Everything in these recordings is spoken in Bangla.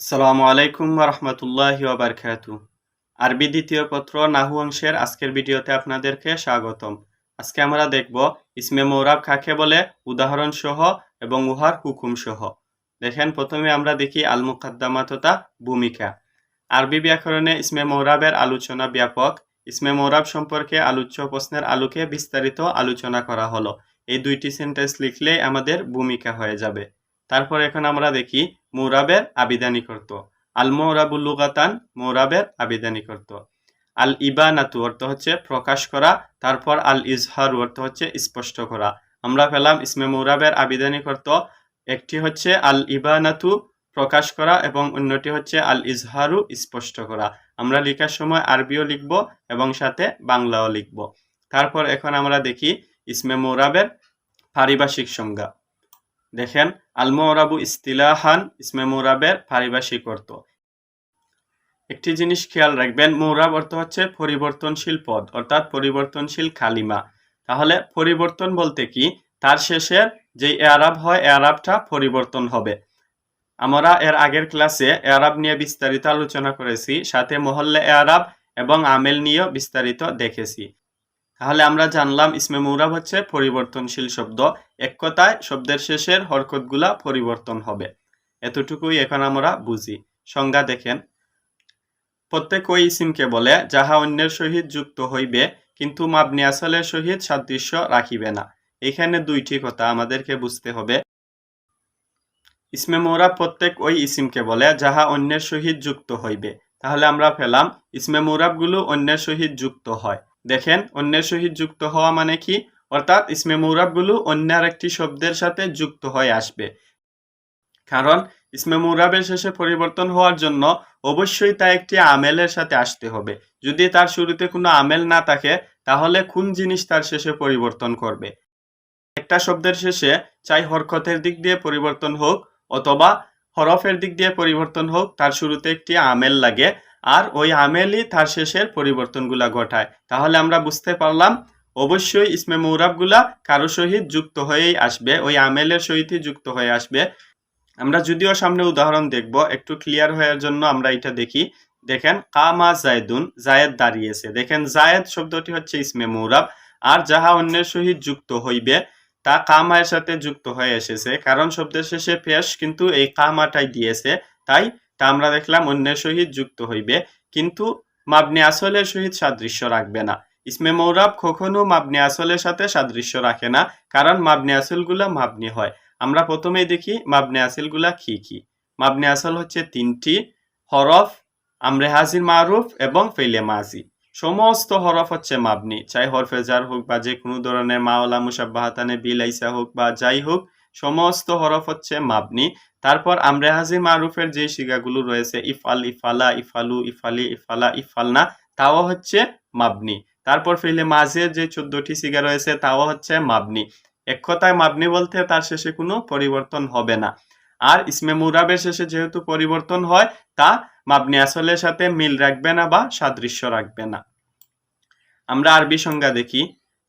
আসসালামু আলাইকুম রহমতুল্লাহ বারকাতু আরবি দ্বিতীয় পত্র নাহু অংশের আজকের ভিডিওতে আপনাদেরকে স্বাগতম। আজকে আমরা দেখব ইসমে মৌরাব কাকে বলে উদাহরণ সহ এবং উহার হুকুম সহ দেখেন, প্রথমে আমরা দেখি আল মুকাদ্দামা তথা ভূমিকা। আরবি ব্যাকরণে ইসমে মৌরাবের আলোচনা ব্যাপক। ইসমে মৌরাব সম্পর্কে আলোচ্য প্রশ্নের আলোকে বিস্তারিত আলোচনা করা হলো। এই দুইটি সেন্টেন্স লিখলেই আমাদের ভূমিকা হয়ে যাবে। তারপর এখন আমরা দেখি মৌরাবের আবিধানিক অর্থ আল মৌরাবুল লুগাতান মৌরাবের আবিধানিক অর্থ আল ইবানাতু অর্থ হচ্ছে প্রকাশ করা, তারপর আল ইজহারু অর্থ হচ্ছে স্পষ্ট করা। আমরা পেলাম ইসমে মৌরাবের আবিধানিক অর্থ একটি হচ্ছে আল ইবানাতু প্রকাশ করা এবং অন্যটি হচ্ছে আল ইজহারু স্পষ্ট করা। আমরা লেখার সময় আরবিও লিখব এবং সাথে বাংলাও লিখব। তারপর এখন আমরা দেখি ইসমে মৌরাবের পারিভাষিক সংজ্ঞা। দেখেন আল মোরাবু ইস্তিলাহান ইসমে মোরাবের পারিভাষিক অর্থ। একটি জিনিস খেয়াল রাখবেন, মোরাব অর্থ হচ্ছে পরিবর্তনশীল পদ, অর্থাৎ পরিবর্তনশীল খালিমা। তাহলে পরিবর্তন বলতে কি? তার শেষের যে এরাব হয় এরাবটা পরিবর্তন হবে। আমরা এর আগের ক্লাসে এরাব নিয়ে বিস্তারিত আলোচনা করেছি, সাথে মহল্লে এরাব এবং আমেল নিয়েও বিস্তারিত দেখেছি। তাহলে আমরা জানলাম ইসমে মৌরাব হচ্ছে পরিবর্তনশীল শব্দ। এক কথায়, শব্দের শেষের হরকতগুলা পরিবর্তন হবে। এতটুকুই এখন আমরা বুঝি। সংজ্ঞা দেখেন। প্রত্যেক ওই ইসিমকে বলে, যাহা অন্যের সহিত যুক্ত হইবে, কিন্তু মাবনি আসলের সহিত সাদৃশ্য রাখিবে না। এখানে দুইটি কথা আমাদেরকে বুঝতে হবে। ইসমে মৌরাব প্রত্যেক ওই ইসিমকে বলে, যাহা অন্যের সহিত যুক্ত হইবে। তাহলে আমরা পেলাম, ইসমে মৌরাবগুলো অন্যের সহিত যুক্ত হয়। দেখেন, অন্যের সহিত যুক্ত হওয়া মানে কি? অর্থাৎ ইসমে মৌরাবগুলো অন্য একটি শব্দের সাথে যুক্ত হয়ে আসবে। কারণ, ইসমে মৌরাবের শেষে পরিবর্তন হওয়ার জন্য অবশ্যই তা একটি আমেলের সাথে আসতে হবে। যদি তার শুরুতে কোনো আমেল না থাকে, তাহলে কোন জিনিস তার শেষে পরিবর্তন করবে? একটা শব্দের শেষে চাই হরকতের দিক দিয়ে পরিবর্তন হোক, অথবা হরফের দিক দিয়ে পরিবর্তন হোক, তার শুরুতে একটি আমেল লাগে। আর ওই আমেলই তার শেষের পরিবর্তনগুলা ঘটায়। তাহলে আমরা বুঝতে পারলাম, অবশ্যই ইসমে মৌরাবগুলা কারও সহিত যুক্ত হয়েই আসবে, ওই আমেলের সহিতই যুক্ত হয়ে আসবে। আমরা যদিও সামনে উদাহরণ দেখব, একটু ক্লিয়ার হওয়ার জন্য আমরা এটা দেখি। দেখেন, কামা জায়দুন, জায়েদ দাঁড়িয়েছে। দেখেন, জায়েদ শব্দটি হচ্ছে ইসমে মৌরাব, আর যাহা অন্যের সহিত যুক্ত হইবে, তা কামায়ের সাথে যুক্ত হয়ে এসেছে। কারণ শব্দের শেষে পেশ কিন্তু এই কামাটাই দিয়েছে, তাই তা আমরা দেখলাম অন্যের সহিত যুক্ত হইবে, কিন্তু মাবনি আসলের সহিত সাদৃশ্য রাখবে না। ইসমে মৌরাব কখনো মাবনি আসলের সাথে সাদৃশ্য রাখে না, কারণ মাবনি আসলগুলা মাবনি হয়। আমরা প্রথমেই দেখি মাবনি আসলগুলা কি কি। মাবনি আসল হচ্ছে তিনটি, হরফ, আমরে হাজির মারুফ এবং ফেলে মাজি। সমস্ত হরফ হচ্ছে মাবনি, চাই হরফেজার হোক বা যে কোনো ধরনের মাওলা, মুসাব্বাহাতানে বিলাইসা হোক বা যাই হোক। সমস্ত হরফ হচ্ছে মাবনি। তারপর আমরে হাজির মারুফের যে শিগাগুলো রয়েছে ইফাল ইফালা ইফালু ইফালি ইফালা ইফালনা তাও হচ্ছে মাবনি। তারপর ফেলে মাঝে যে চোদ্দটি সিগা রয়েছে, তাও হচ্ছে মাবনি। এক কথায় মাবনি বলতে তার শেষে কোনো পরিবর্তন হবে না। আর ইসমে মুরাবের শেষে যেহেতু পরিবর্তন হয়, তা মাবনি আসলের সাথে মিল রাখবে না বা সাদৃশ্য রাখবে না। আমরা আরবি সংজ্ঞা দেখি।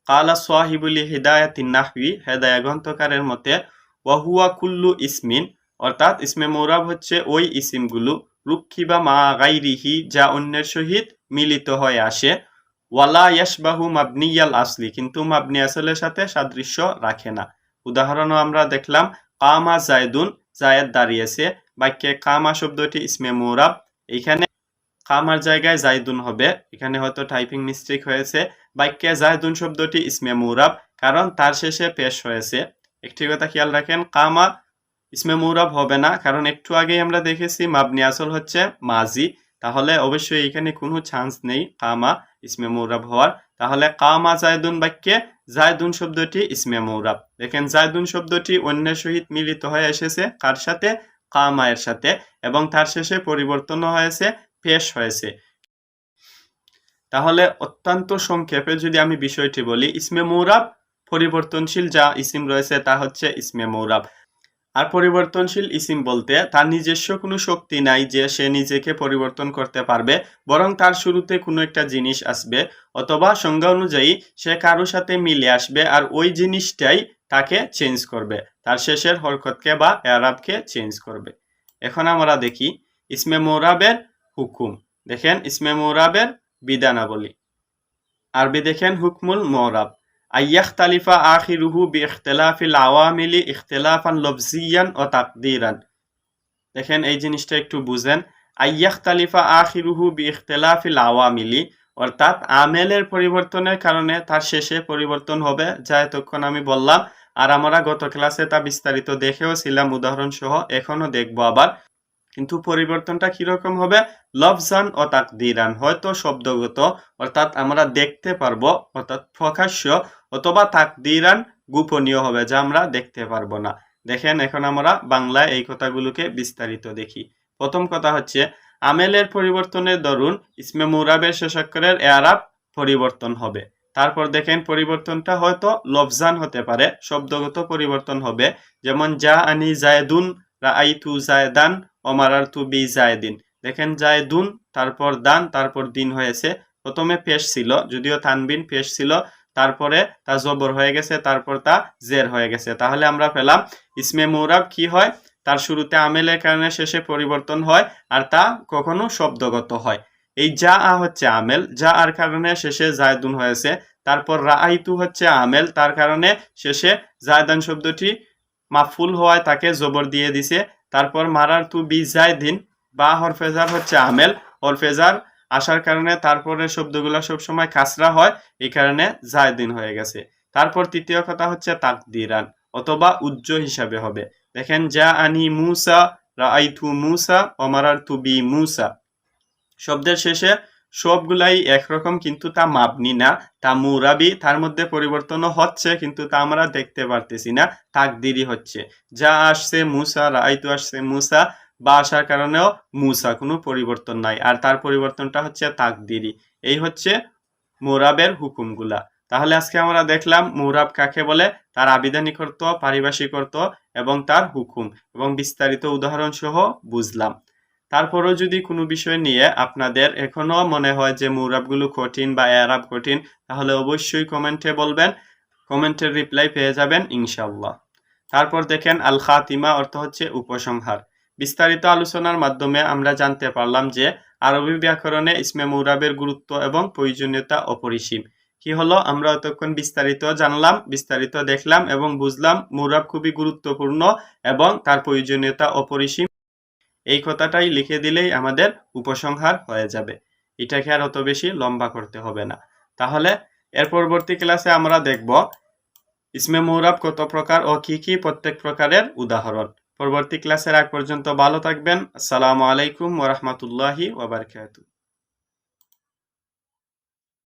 কালা সোয়াহিবুলি হিদায়াতিন নাহবি হেদায়া গ্রন্থকারের মতে, ওয়াহুয়া কুল্লু ইসমিন অর্থাৎ ইসমে মৌরাব হচ্ছে ওই ইসিমগুলো, রুক্ষি বা মা গাইরিহি, যা অন্যের সহিত মিলিত হয়ে আসে। ওয়ালা ইয়াসবাহু মাবনিয়াল আসলি কিন্তু মাবনি আসলের সাথে সাদৃশ্য রাখে না। উদাহরণও আমরা দেখলাম, কামা জায়দুন জায়েদ দাঁড়িয়েছে। বাক্যে কামা শব্দটি ইসমে মৌরাব। এখানে কামার জায়গায় জায়দুন হবে। এখানে হয়তো টাইপিং মিস্টেক হয়েছে। বাক্যে জায়দুন শব্দটি ইসমে মৌরাব, কারণ তার শেষে পেশ হয়েছে। একটি কথা খেয়াল রাখেন, কামা ইসমে মৌরাব হবে না, কারণ একটু আগেই আমরা দেখেছি মাবনি আসল হচ্ছে মাজি। তাহলে অবশ্যই এখানে কোনো চান্স নেই কামা ইসমে মৌরাব হওয়ার। তাহলে কামা জায়দুন বাক্যে জায়দুন শব্দটি ইসমে মৌরাব। দেখেন জায়দুন শব্দটি অন্যের সহিত মিলিত হয়ে এসেছে কার সাথে? কামায়ের সাথে। এবং তার শেষে পরিবর্তন হয়েছে। পেশ হয়েছে। তাহলে অত্যন্ত সংক্ষেপে যদি আমি বিষয়টি বলি, ইসমে মৌরাব পরিবর্তনশীল যা ইসিম রয়েছে তা হচ্ছে ইসমে মৌরাব। আর পরিবর্তনশীল ইসিম বলতে তার নিজস্ব কোনো শক্তি নাই যে সে নিজেকে পরিবর্তন করতে পারবে, বরং তার শুরুতে কোনো একটা জিনিস আসবে, অথবা সংজ্ঞা অনুযায়ী সে কারোর সাথে মিলে আসবে আর ওই জিনিসটাই তাকে চেঞ্জ করবে, তার শেষের হরকতকে বা এরাবকে চেঞ্জ করবে। এখন আমরা দেখি, ইসমে মোরাবের হুকুম। দেখেন, ইসমে মোরাবের বিধানাবলী। আরবি দেখেন, হুকমুল মোরাব। আইয়াখ তালিফা আখিরুহু বি ইখতিলাফিল আওয়ামিলি ইখতিলাফান লফজিয়ান ও তাকদিরান। দেখেন, এই জিনিসটা একটু বুঝেন। আইয়াখ তালিফা আখিরুহু বি ইখতিলাফিল আওয়ামিলি, অর্থাৎ আমেলের পরিবর্তনের কারণে তার শেষে পরিবর্তন হবে। যা এতক্ষণ আমি বললাম। আর আমরা গত ক্লাসে তা বিস্তারিত দেখেও ছিলাম। উদাহরণ সহ এখনও দেখব আবার। কিন্তু পরিবর্তনটা কীরকম হবে? লফজান ও তাকদিরান, হয়তো শব্দগত, অর্থাৎ আমরা দেখতে পারব, অর্থাৎ প্রকাশ্য, অথবা তাক তাকদিরান গোপনীয় হবে যা আমরা দেখতে পারব না। দেখেন, এখন আমরা বাংলায় এই কথাগুলোকে বিস্তারিত দেখি। প্রথম কথা হচ্ছে, আমেলের পরিবর্তনের দরুন ইসমে মুরাবের শেষাক্ষরের এয়ারাব পরিবর্তন হবে। তারপর দেখেন, পরিবর্তনটা হয়তো লফজান হতে পারে, শব্দগত পরিবর্তন হবে। যেমন যা আনি জায়দুন রাআইতু জায়দান ওমারার তু বি জায়দিন। দেখেন জায়দুন, তারপর দান, তারপর দিন হয়েছে। প্রথমে পেশ ছিল, যদিও থানবিন পেশ ছিল, তারপরে তা জবর হয়ে গেছে, তারপর তা জের হয়ে গেছে। তাহলে আমরা পেলাম, ইসমে মুরাব কি হয়? তার শুরুতে আমেলের কারণে শেষে পরিবর্তন হয়, আর তা কখনো শব্দগত হয়। এই যা, আ হচ্ছে আমেল। যা, আর কারণে শেষে জায়দুন হয়েছে। তারপর রা রাআইতু হচ্ছে আমেল। তার কারণে শেষে জায়দান শব্দটি মাফুল হওয়ায় তাকে জবর দিয়ে দিছে। তারপর মারার তু বি জায়দিন বা হরফেজার হচ্ছে আমেল। হরফেজার আসার কারণে তারপরে শব্দগুলো সবসময় কাসরা হয়, এই কারণে জায়দিন হয়ে গেছে। তারপর তৃতীয় কথা হচ্ছে তাকদিরান, অথবা উজ্জ হিসাবে হবে। দেখেন, যা আনি মুসা থু মুসা অমারার তু বি মুসা। শব্দের শেষে সবগুলাই একরকম, কিন্তু তা মাপনি না, তা মুরাবি, তার মধ্যে পরিবর্তনও হচ্ছে, কিন্তু তা আমরা দেখতে পারতেছি না, তাকদিরই হচ্ছে। যা আসছে মুসা রাইতু আসছে মুসা, বা আসার কারণেও মুসা, কোনো পরিবর্তন নাই, আর তার পরিবর্তনটা হচ্ছে তাকদিরি এই হচ্ছে মোরাবের হুকুমগুলা। তাহলে আজকে আমরা দেখলাম মুরাব কাকে বলে? তার আবিধানিক অর্থ পারিভাষিক অর্থ এবং তার হুকুম এবং বিস্তারিত উদাহরণ সহ বুঝলাম। তারপরও যদি কোনো বিষয় নিয়ে আপনাদের এখনও মনে হয় যে মুরাবগুলো কঠিন বা এরাব কঠিন, তাহলে অবশ্যই কমেন্টে বলবেন। কমেন্টের রিপ্লাই পেয়ে যাবেন ইনশাল্লাহ তারপর দেখেন আল খাতিমা অর্থ হচ্ছে উপসংহার। বিস্তারিত আলোচনার মাধ্যমে আমরা জানতে পারলাম যে আরবি ব্যাকরণে ইসমে মুরাবের গুরুত্ব এবং প্রয়োজনীয়তা অপরিসীম। কি হলো? আমরা অতক্ষণ বিস্তারিত জানলাম, বিস্তারিত দেখলাম এবং বুঝলাম মুরাব খুবই গুরুত্বপূর্ণ এবং তার প্রয়োজনীয়তা অপরিসীম। এই কথাটাই লিখে দিলেই আমাদের উপসংহার হয়ে যাবে। এটাকে আর অত বেশি লম্বা করতে হবে না। তাহলে এর পরবর্তী ক্লাসে আমরা দেখব ইসমে মৌরাব কত প্রকার ও কি কি প্রত্যেক প্রকারের উদাহরণ। পরবর্তী ক্লাসের আগ পর্যন্ত ভালো থাকবেন। আসসালামু আলাইকুম ওরহমতুল্লাহি ওবরকাতু